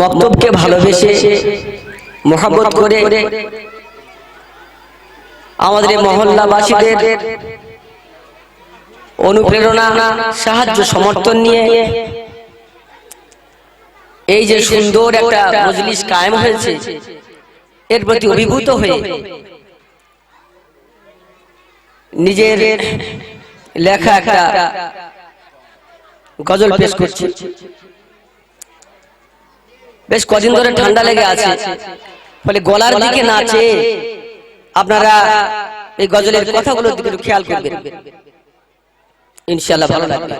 মক্তবকে ভালোবেসে মোহাম্মত করে আমাদের মহল্লাবাসীদের অনুপ্রেরণা, সাহায্য, সমর্থন নিয়ে এই যে সুন্দর একটা মজলিস কায়েম হয়েছে, এর প্রতি অভিভূত হয়ে নিজের লেখা একটা গজল পেশ করছি। বেশ কদিন ধরে ঠান্ডা লেগে আছে। ফলে গলার দিকে নাচে আপনারা এই গজলের কথাগুলোর দিকে একটু খেয়াল করবেন। ইনশাআল্লাহ ভালো লাগবে।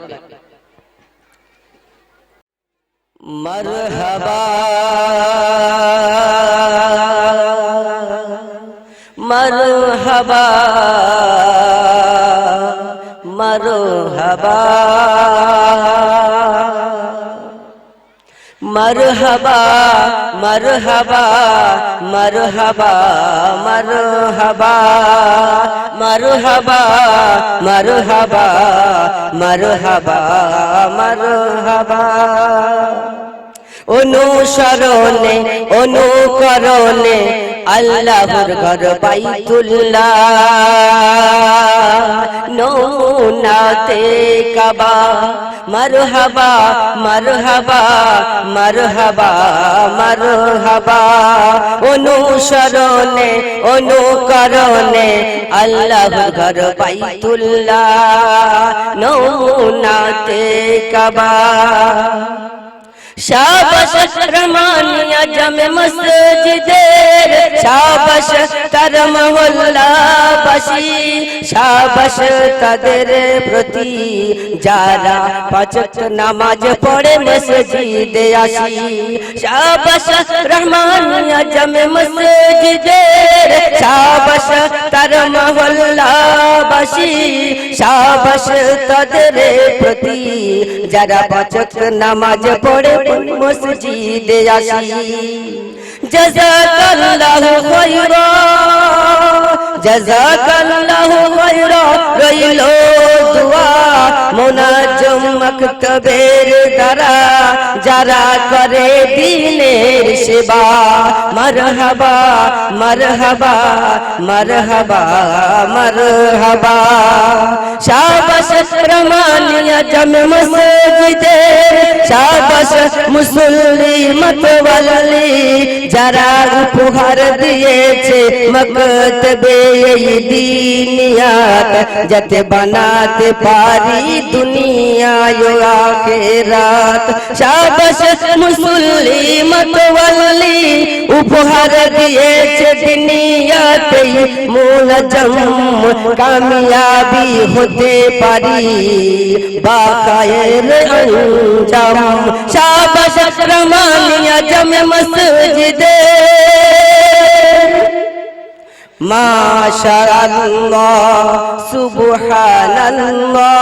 মারহাবা। মারহাবা মারহাবা মারহাবা মারহাবা মারহাবা মারহাবা। মারহাবা মারহাবা মারহাবা মারহাবা। অনুসরণে অনুকরণে আল্লাহর ঘর বাইতুল্লাহ। নমুনাতে কাবা, মারহাবা মারহাবা মারহাবা মারহাবা। অনুসরণে, অনুকরণে আল্লাহর ঘর বাইতুল্লাহ। নমুনাতে কাবা। शाबश रमानिया जमे मस्जिदेर। शाबश करम होल्ला বাসি সাবাস তাদের প্রতি যারা পাঁচক নামাজ পড়ে মসজিদে আসি সাবাস রহমানিয়া জমে মসজিদে সাবাস বাসি সাবাস তাদের প্রতি যারা বচক নামাজ পড়ে মসজিদে আসি। জাযাকাল্লাহু খায়রা জাযাকাল্লাহু খায়রা রইল দুয়া মুনাজ্জম মাকতবের দ্বারা যারা করে দিনের সেবা মারহাবা মারহাবা মারহাবা মারহাবা শাবাশ রমানিয়া জম মসজিদে शाबश मुसलमत वाली, जरा उपहार दिए छे मकतबे दीनियात, जत बनाते पारी दुनिया यो आके आखिरात। शाबश मुसलमत वाली, उपहार दिए छे दुनिया ते मूल जम कामयाबी होते पारी। बाकायर अंजाम হারাম শাবাশ রমানিয়া জামে মসজিদে মাশাআল্লাহ সুবহানাল্লাহ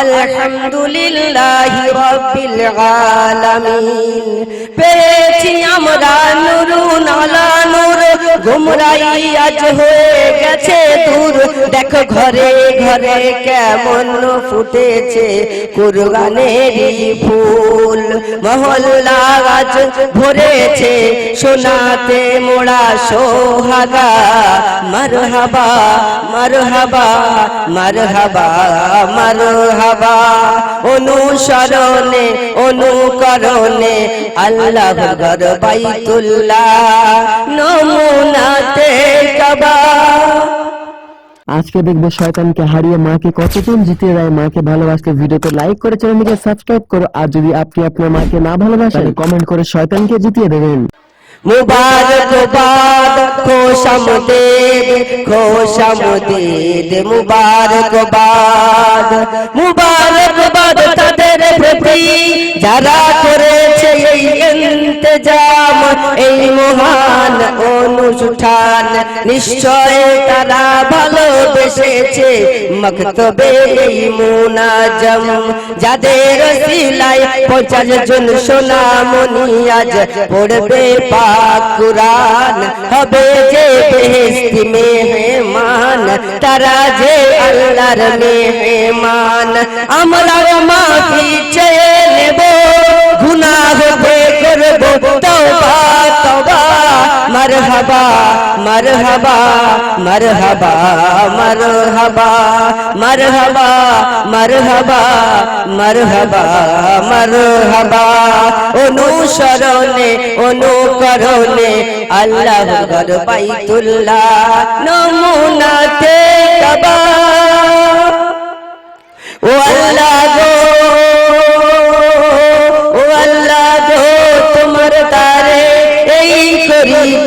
আলহামদুলিল্লাহি রাব্বিল আলামিন পেয়েছি আমরা নুরুন আলা নূর গুমরাই আজ হয়ে গেছে দূর। দেখো ঘরে ঘরে কেমন ফুটেছে কুরবানের ফুল। মহল্লা আজ ভরেছে সোনাতে মোড়া সোহাগা। মারহাবা মারহাবা মারহাবা মারহাবা। অনুসরণে, অনুকরণে আল্লাহ ঘর বাইতুল্লাহ কাবা আজকে দেখব শয়তানকে হারিয়ে মাকে কতজন জিতিয়ে দেয় মাকে ভালোবাসতে ভিডিওতে লাইক করে চ্যানেলটিকে সাবস্ক্রাইব করো আর যদি আপনি আপনার মাকে না ভালোবাসেন কমেন্ট করে শয়তানকে জিতিয়ে দেবেন। মুবারকবাদ খোশামদেদ খোশামদেদ মুবারকবাদ মুবারকবাদ তাদের প্রতি যারা করেছে এই ইন্তজাম এই মহান অনুষ্ঠান। নিশ্চয় তারা ভালোবেসেছে মক্তবে এই মুনাজম। যাদের সিলাই পঞ্চাশ জন সোনা আজ পড়বে পাক কুরআন। হবে যে বেহেশতি মেহমান, তারা যে আল্লাহর মেহমান। আমরা মাফি চেয়ে মারহাবা মারহাবা মারহাবা মারহাবা মারহাবা মারহাবা মারহাবা মারহাবা অনুসরণে, অনুকরণে আল্লাহ ঘর বাইতুল্লাহ নমুনাতে কাবা ও আল্লাহ গো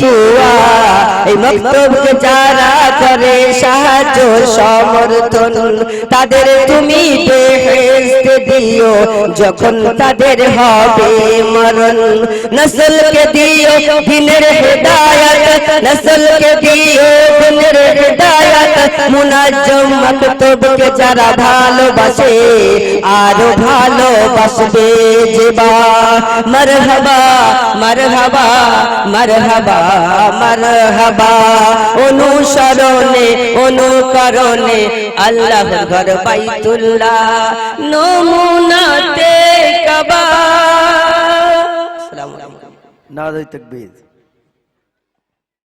তুয়া এই মক্তবকে যারা করে সাহায্য সমর্থন তাদের তুমি বেহেশত দিও, যখন তাদের হবে মরণ। নসলকে দিও দিনের হেদায়াত, নসলকে দিও দিনের হেদায়াত। মুনাজ্জম মক্তবকে যারা ভালোবাসে, আরও ভালোবাসবে যেবা মারহাবা মারহাবা মারহাবা মারহাবা। অনুসরণে অনুকরণে আল্লাহ ঘর বাইতুল্লাহ নমুনাতে কাবা। আসসালামু আলাইকুম। নারাজ তকবীর।